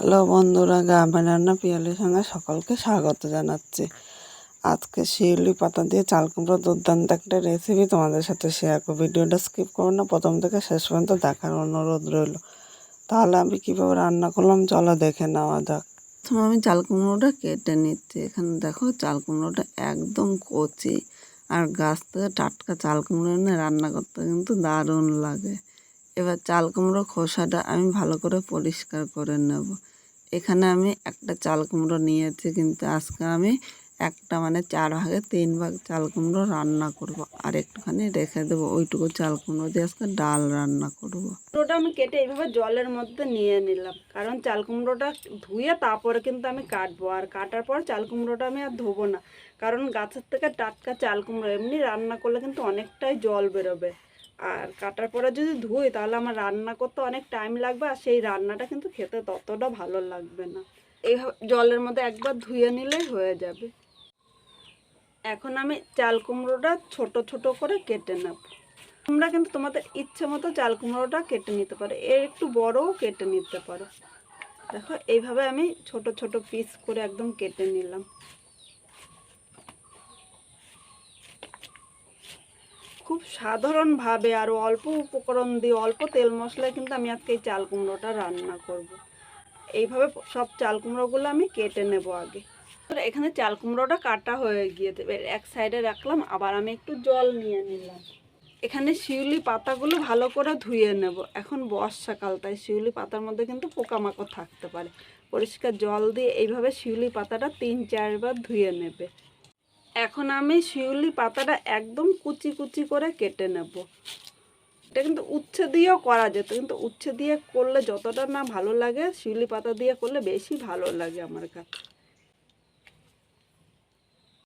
Hello বন্ধুরা, গ্রামের রান্না পিয়ালির সঙ্গে সকলকে স্বাগত জানাচ্ছি। আজকে শিউলি পাতা দিয়ে চাল কুমড়ো দুর্দান্ত একটা রেসিপি তোমাদের সাথে শেয়ার করব। ভিডিওটা স্কিপ করো না, প্রথম থেকে শেষ পর্যন্ত দেখার অনুরোধ রইল। তাহলে আমি কীভাবে রান্না করলাম চলো দেখে নেওয়া যাক। প্রথমে আমি চাল কুমড়োটা কেটে নিচ্ছি। এখানে দেখো চাল কুমড়োটা একদম কচি, আর গাছ থেকে টাটকা চাল কুমড়ো এনে রান্না করতে কিন্তু দারুণ লাগে। এবার চাল কুমড়ো খোসাটা আমি ভালো করে পরিষ্কার করে নেব। এখানে আমি একটা চাল কুমড়ো নিয়েছি, কিন্তু আজকে আমি একটা মানে চার ভাগে তিন ভাগ চাল কুমড়ো রান্না করব আর একটুখানি রেখে দেবো। ওইটুকু চাল কুমড়ো দিয়ে আজকে ডাল রান্না করব। কুমড়োটা আমি কেটে এইভাবে জলের মধ্যে নিয়ে নিলাম, কারণ চাল কুমড়োটা ধুয়ে তারপরে কিন্তু আমি কাটবো। আর কাটার পর চাল কুমড়োটা আমি আর ধোবো না, কারণ গাছের থেকে টাটকা চাল কুমড়ো এমনি রান্না করলে কিন্তু অনেকটাই জল বেরোবে। আর কাটার পরে যদি ধুই, তাহলে আমার রান্না করতে অনেক টাইম লাগবে আর সেই রান্নাটা কিন্তু খেতে ততটা ভালো লাগবে না। এইভাবে জলের মধ্যে একবার ধুয়ে নিলেই হয়ে যাবে। এখন আমি চাল কুমড়োটা ছোট ছোট করে কেটে নেব। তোমরা কিন্তু তোমাদের ইচ্ছে মতো চাল কুমড়োটা কেটে নিতে পারো। এর একটু বড়ও কেটে নিতে পারো। দেখো, এইভাবে আমি ছোট ছোট পিস করে একদম কেটে নিলাম খুব সাধারণভাবে আর অল্প উপকরণ দিয়ে অল্প তেল মশলায় কিন্তু আমি আজকে এই চাল কুমড়োটা রান্না করব। এইভাবে সব চাল কুমড়োগুলো আমি কেটে নেব আগে। এখানে চাল কুমড়োটা কাটা হয়ে গিয়েছে। এক সাইডে রাখলাম, আবার আমি একটু জল নিয়ে নিলাম। এখানে শিউলি পাতাগুলো ভালো করে ধুয়ে নেব। এখন বর্ষাকাল, তাই শিউলি পাতার মধ্যে কিন্তু পোকামাকড় থাকতে পারে। পরিষ্কার জল দিয়ে এইভাবে শিউলি পাতাটা তিন চারবার ধুয়ে নেবে। এখন আমি শিউলি পাতাটা একদম কুচি কুচি করে কেটে নেব। এটা কিন্তু উচ্ছে দিয়েও করা যেত কিন্তু উচ্ছে দিয়ে করলে যতটা না ভালো লাগে শিউলি পাতা দিয়ে করলে বেশি ভালো লাগে আমার কাছে।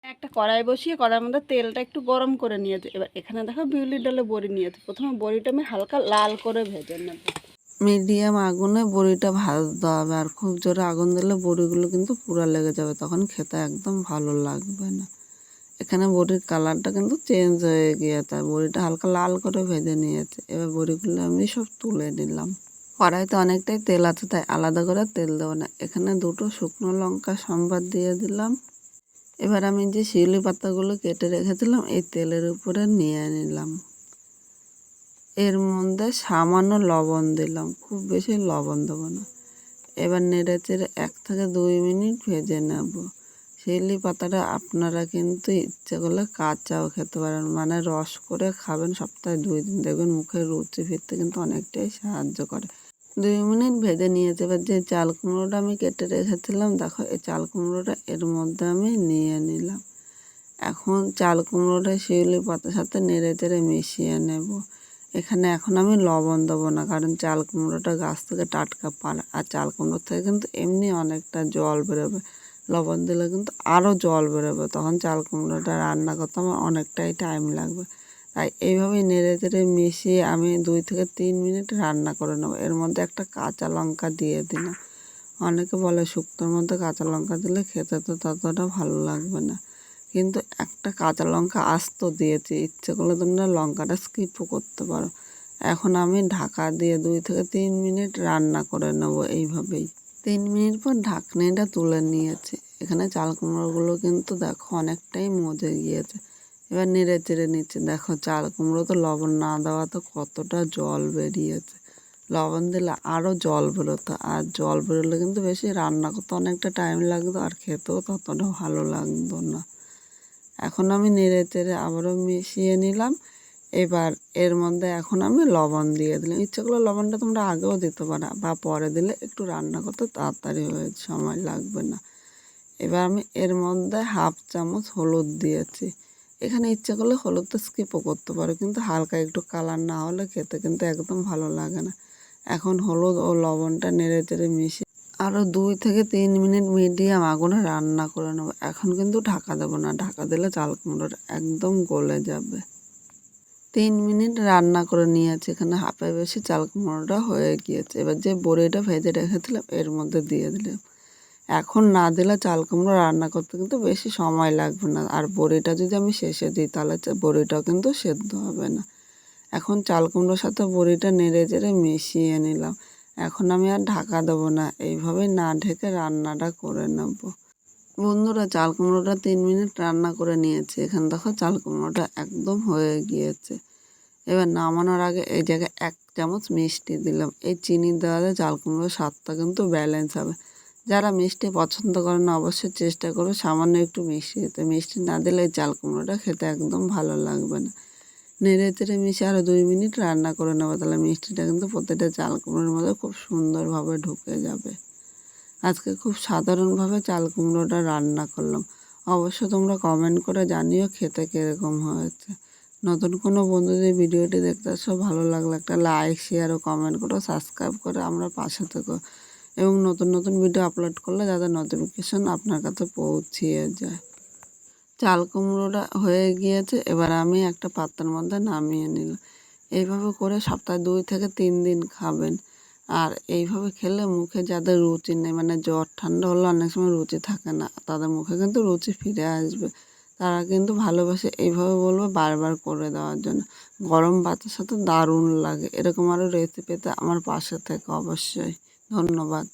একটা কড়াই বসিয়ে কড়াইয়ের মধ্যে তেলটা একটু গরম করে নিয়েছে এবার এখানে দেখো বিউলি ডালে বড়ি নিয়েছে প্রথমে বড়িটা আমি হালকা লাল করে ভেজে নেব। মিডিয়াম আগুনে বড়িটা ভাজতে হবে আর খুব জোরে আগুন দিলে বড়িগুলো কিন্তু পুরা লেগে যাবে তখন খেতে একদম ভালো লাগবে না। এখানে বড়ির কালারটা কিন্তু চেঞ্জ হয়ে গিয়েছে বড়িটা হালকা লাল করে ভেজে নিয়েছে। এবার বড়িগুলো আমি সব তুলে নিলাম। কড়াইতে অনেকটাই তেল আছে, তাই আলাদা করে তেল দেবো না। এখানে দুটো শুকনো লঙ্কা সম্বাদ দিয়ে দিলাম। এবার আমি যে শিউলি পাতাগুলো কেটে রেখেছিলাম, এই তেলের উপরে নিয়ে নিলাম। এর মধ্যে সামান্য লবণ দিলাম, খুব বেশি লবণ দেবো না। এবার নেড়ে চেড়ে এক থেকে দুই মিনিট ভেজে নেব। শিউলি পাতাটা আপনারা কিন্তু ইচ্ছে করলে কাঁচাও খেতে পারেন। মানে রস করে খাবেন সপ্তাহে দুই দিন। দেখবেন মুখে রুচি ফিরতে কিন্তু অনেকটাই সাহায্য করে। দুই মিনিট ভেজে নিয়েছে। এবার যে চাল কুমড়োটা আমি কেটে রেখেছিলাম, দেখো এই চাল কুমড়োটা এর মধ্যে আমি নিয়ে নিলাম। এখন চাল কুমড়োটা শিউলি পাতার সাথে নেড়ে চেড়ে মিশিয়ে নেব। এখানে এখন আমি লবণ দেবো না, কারণ চাল কুমড়োটা গাছ থেকে টাটকা পারে আর চাল কুমড়ো থেকে কিন্তু এমনি অনেকটা জল বেরোবে। লবণ দিলে কিন্তু আরও জল বেরোবে। তখন চাল কুমড়োটা রান্না করতে আমার অনেকটাই টাইম লাগবে। তাই এইভাবেই নেড়ে চেড়ে মিশিয়ে আমি দুই থেকে তিন মিনিট রান্না করে নেব। এর মধ্যে একটা কাঁচা লঙ্কা দিয়ে দিলাম। অনেকে বলে শুক্তোর মধ্যে কাঁচা লঙ্কা দিলে খেতে তো ততটা ভালো লাগবে না। কিন্তু একটা কাঁচা লঙ্কা আস্ত দিয়েছি। ইচ্ছে করলে তোমরা লঙ্কাটা স্কিপও করতে পারো। এখন আমি ঢাকা দিয়ে দুই থেকে তিন মিনিট রান্না করে নেব এইভাবেই। তিন মিনিট পর ঢাকনিটা তুলে নিয়েছি। এখানে চাল কুমড়োগুলো কিন্তু দেখো অনেকটাই মজে গিয়েছে। এবার নেড়ে চেড়ে নিচ্ছে। দেখো চাল কুমড়ো তো লবণ না দেওয়া তো কতটা জল বেরিয়েছে। লবণ দিলে আরও জল বেরোতো। আর জল বেরোলে কিন্তু বেশি রান্না করতে অনেকটা টাইম লাগতো আর খেতেও ততটা ভালো লাগতো না। এখন আমি নেড়ে চেড়ে আবারও মিশিয়ে নিলাম। এবার এর মধ্যে এখন আমি লবণ দিয়ে দিলাম। ইচ্ছে করলে লবণটা তোমরা আগেও দিতে পারো বা পরে দিলে একটু রান্না করতে তাড়াতাড়ি হয়ে সময় লাগবে না। এবার আমি এর মধ্যে হাফ চামচ হলুদ দিয়েছি। এখানে ইচ্ছে করলে হলুদটা স্কিপও করতে পারো, কিন্তু হালকা একটু কালার না হলে খেতে কিন্তু একদম ভালো লাগে না। এখন হলুদ ও লবণটা নেড়ে চেড়ে মিশিয়ে আরও দুই থেকে তিন মিনিট মিডিয়াম আগুনে রান্না করে নেব। এখন কিন্তু ঢাকা দেবো না, ঢাকা দিলে চাল কুমড়োটা একদম গলে যাবে। তিন মিনিট রান্না করে নিয়েছি। এখানে হাফে বেশি চাল কুমড়োটা হয়ে গিয়েছে। এবার যে বড়িটা ভেজে রেখেছিলাম, এর মধ্যে দিয়ে দিলাম। এখন না দিলে চাল কুমড়ো রান্না করতে কিন্তু বেশি সময় লাগবে না। আর বড়িটা যদি আমি শেষে দিই, তাহলে বড়িটাও কিন্তু সেদ্ধ হবে না। এখন চাল কুমড়োর সাথে বড়িটা নেড়ে চেড়ে মিশিয়ে নিলাম। এখন আমি আর ঢাকা দেবো না। এইভাবেই না ঢেকে রান্নাটা করে নেব। বন্ধুরা, চাল কুমড়োটা তিন মিনিট রান্না করে নিয়েছি। এখানে দেখো চাল কুমড়োটা একদম হয়ে গিয়েছে। এবার নামানোর আগে এই জায়গায় এক চামচ মিষ্টি দিলাম। এই চিনি দেওয়ালে চাল কুমড়োর স্বাদটা কিন্তু ব্যালেন্স হবে। যারা মিষ্টি পছন্দ করে না, অবশ্যই চেষ্টা করবে সামান্য একটু মিষ্টি দিতে। মিষ্টি না দিলে এই চাল কুমড়োটা খেতে একদম ভালো লাগবে না। নেড়ে চেড়ে মিশে আরও দুই মিনিট রান্না করে নেব। তাহলে মিষ্টিটা কিন্তু প্রত্যেকটা চাল কুমড়োর মধ্যে খুব সুন্দরভাবে ঢুকে যাবে। আজকে খুব সাধারণভাবে চাল কুমড়োটা রান্না করলাম। অবশ্য তোমরা কমেন্ট করে জানিও খেতে কীরকম হয়েছে। নতুন কোনো বন্ধুদের ভিডিওটি দেখতে আসো, ভালো লাগলে একটা লাইক শেয়ার ও কমেন্ট করো সাবস্ক্রাইব করে আমরা পাশে থেকো। এবং নতুন নতুন ভিডিও আপলোড করলে যাতে নোটিফিকেশন আপনার কাছে পৌঁছিয়ে যায়। চাল কুমড়োটা হয়ে গিয়েছে, এবার আমি একটা পাত্রের মধ্যে নামিয়ে নিলাম। এইভাবে করে সপ্তাহে দুই থেকে তিন দিন খাবেন। আর এইভাবে খেলে মুখে যাদের রুচি নেই মানে জ্বর, ঠান্ডা হলে অনেক সময় রুচি থাকে না, তাদের মুখে কিন্তু রুচি ফিরে আসবে। তারা কিন্তু ভালোবাসে এইভাবে বলব বারবার করে দেওয়ার জন্য। গরম ভাতের সাথে দারুণ লাগে। এরকম আরও রেসিপিতে আমার পাশে থেকে অবশ্যই। ধন্যবাদ।